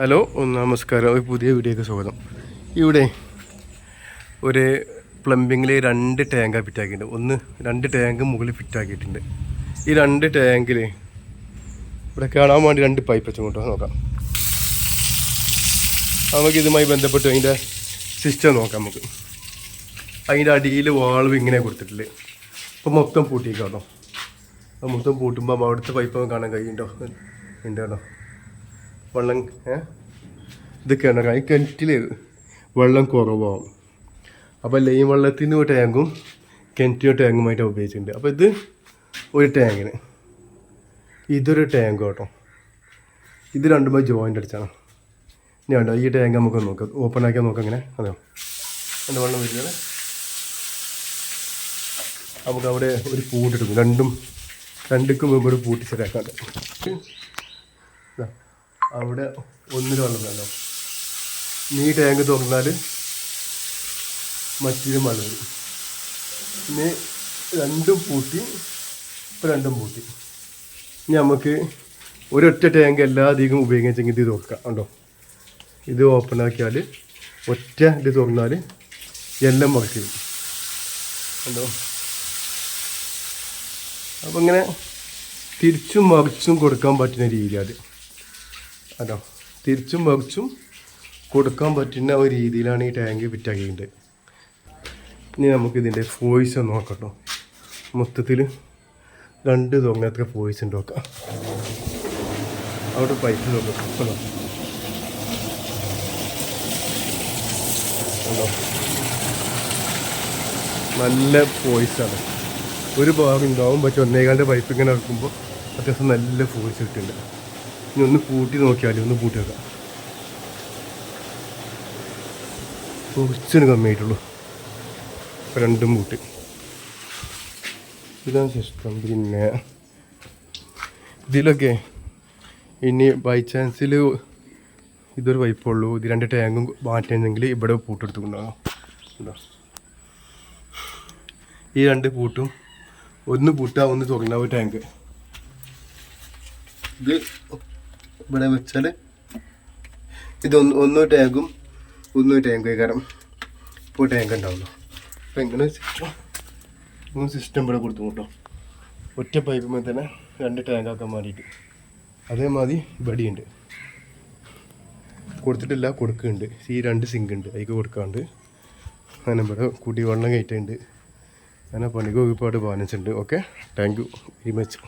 Hello നമസ്കാരം. ഒരു പുതിയ വീഡിയോക്ക് സ്വാഗതം. ഇവിടെ ഒരു പ്ലംബിങ്ങിൽ രണ്ട് ടാങ്കാണ് ഫിറ്റാക്കിയിട്ടുണ്ട് ഒന്ന് രണ്ട് ടാങ്ക് മുകളിൽ ഫിറ്റാക്കിയിട്ടുണ്ട് ഈ രണ്ട് ടാങ്കിൽ ഇവിടെ കാണാൻ വേണ്ടി രണ്ട് പൈപ്പ് വെച്ചും കൊണ്ടു നോക്കാം. നമുക്ക് ഇതുമായി ബന്ധപ്പെട്ട് അതിന്റെ സിസ്റ്റം നോക്കാം നമുക്ക്. അതിന്റെ അടിയിൽ വാൾവ് ഇങ്ങനെ കൊടുത്തിട്ടില്ല. അപ്പം മൊത്തം പൂട്ടിക്കാട്ടോ അപ്പോൾ മൊത്തം പൂട്ടുമ്പോൾ അവിടുത്തെ പൈപ്പ് കാണാൻ ഉണ്ട് കേട്ടോ വെള്ളം ഇത് കിണറാ ഈ കിണറ്റിൽ വെള്ളം കുറവാകും അപ്പോൾ ലൈൻ വെള്ളത്തിന് ഒരു ടാങ്കും കിണറ്റിന് ടാങ്കുമായിട്ടാണ് ഉപയോഗിച്ചിട്ടുണ്ട്. അപ്പോൾ ഇത് ഒരു ടാങ്കിന്. ഇതൊരു ടാങ്ക് കേട്ടോ. ഇത് രണ്ടുമ്പോൾ ജോയിന്റ് അടിച്ചാണ്. ഇനി വേണ്ട ഈ ടാങ്ക് നമുക്ക് നോക്കാം. ഓപ്പൺ ആക്കിയാൽ നോക്കാം അങ്ങനെ അതെ എന്റെ വെള്ളം വരുന്നത്? നമുക്ക് അവിടെ ഒരു പൂട്ടിട്ട് രണ്ടും രണ്ടുക്കും മുമ്പ് ഒരു പൂട്ടിച്ചിട്ടേക്കാണ്ട് അവിടെ ഒന്നിന് വെള്ളം നീ ടാങ്ക് തുറന്നാൽ മറ്റൊരു വെള്ളം വരും പിന്നെ രണ്ടും പൂട്ടി ഇപ്പം രണ്ടും പൂട്ടി. ഇനി നമുക്ക് ഒരൊറ്റ ടാങ്ക് എല്ലാ അധികം ഉപയോഗിച്ചെങ്കിൽ ഇത് തുറക്കാം ഉണ്ടോ ഇത് ഓപ്പൺ ആക്കിയാൽ ഒറ്റ ഇത് തുറന്നാൽ എല്ലാം മുറക്കി വരും ഉണ്ടോ അപ്പം ഇങ്ങനെ തിരിച്ചും മറിച്ചും കൊടുക്കാൻ പറ്റുന്ന രീതി അതോ തിരിച്ചും മറിച്ചും കൊടുക്കാൻ പറ്റുന്ന ഒരു രീതിയിലാണ് ഈ ടാങ്ക് ഫിറ്റാക്കിയിട്ടുണ്ട് ഇനി നമുക്കിതിന്റെ ഫോയിസ് ഒന്ന് നോക്കട്ടോ. മൊത്തത്തിൽ രണ്ട് തൊങ്ങത്തെ ഫോയ്സ് ഉണ്ട്. നോക്കാം. അവിടെ പൈപ്പ് നോക്കാം. കണ്ടോ? നല്ല ഫോയ്സാണ് ഒരു ഭാഗം ഉണ്ടാവും പക്ഷെ ഒന്നേകാലിന്റെ പൈപ്പ് ഇങ്ങനെ ഇറക്കുമ്പോൾ അത്യാവശ്യം നല്ല ഫോയിസ് കിട്ടുന്നുണ്ട്. ഇനി ഒന്ന് പൂട്ടി നോക്കിയാൽ ഒന്ന് പൂട്ടി വെക്കാം കുറച്ചിന് കമ്മിയായിട്ടുള്ളൂ രണ്ടും പൂട്ടി. ഇതാണ് സിസ്റ്റം പിന്നെ ഇതിലൊക്കെ ഇനി ബൈ ചാൻസിൽ ഇതൊരു പൈപ്പുള്ളൂ ഇത് രണ്ട് ടാങ്കും മാറ്റുന്നെങ്കിൽ ഇവിടെ പൂട്ടെടുത്തുകൊണ്ടാകാം. ഉണ്ടോ ഈ രണ്ട് പൂട്ടും ഒന്ന് പൂട്ടാ ഒന്ന് തുറന്ന ഒരു ടാങ്ക് ഇത് ഇവിടെ വെച്ചാൽ ഇത് ഒന്ന് ടാങ്കും ഒന്ന് ടാങ്ക് കാരണം ഇപ്പോൾ ടാങ്ക് ഉണ്ടാവുള്ളൂ അപ്പോൾ എങ്ങനെ സിസ്റ്റം മൂന്ന് സിസ്റ്റം ഇവിടെ കൊടുത്തു കേട്ടോ. ഒറ്റ പൈപ്പ് തന്നെ രണ്ട് ടാങ്ക് ആക്കാൻ വേണ്ടിയിട്ട് അതേമാതിരി ഇവിടെയുണ്ട്. കൊടുത്തിട്ടില്ല കൊടുക്കുന്നുണ്ട്. ഈ രണ്ട് സിങ്ക് ഉണ്ട്. അതിക്ക് കൊടുക്കാണ്ട്. അങ്ങനെ ഇവിടെ കൂട്ടി വെള്ളം കയറ്റുന്നുണ്ട്. അങ്ങനെ പണിക്ക് ഒരുപാട് ബാലൻസ് ഉണ്ട്. Okay thank you very much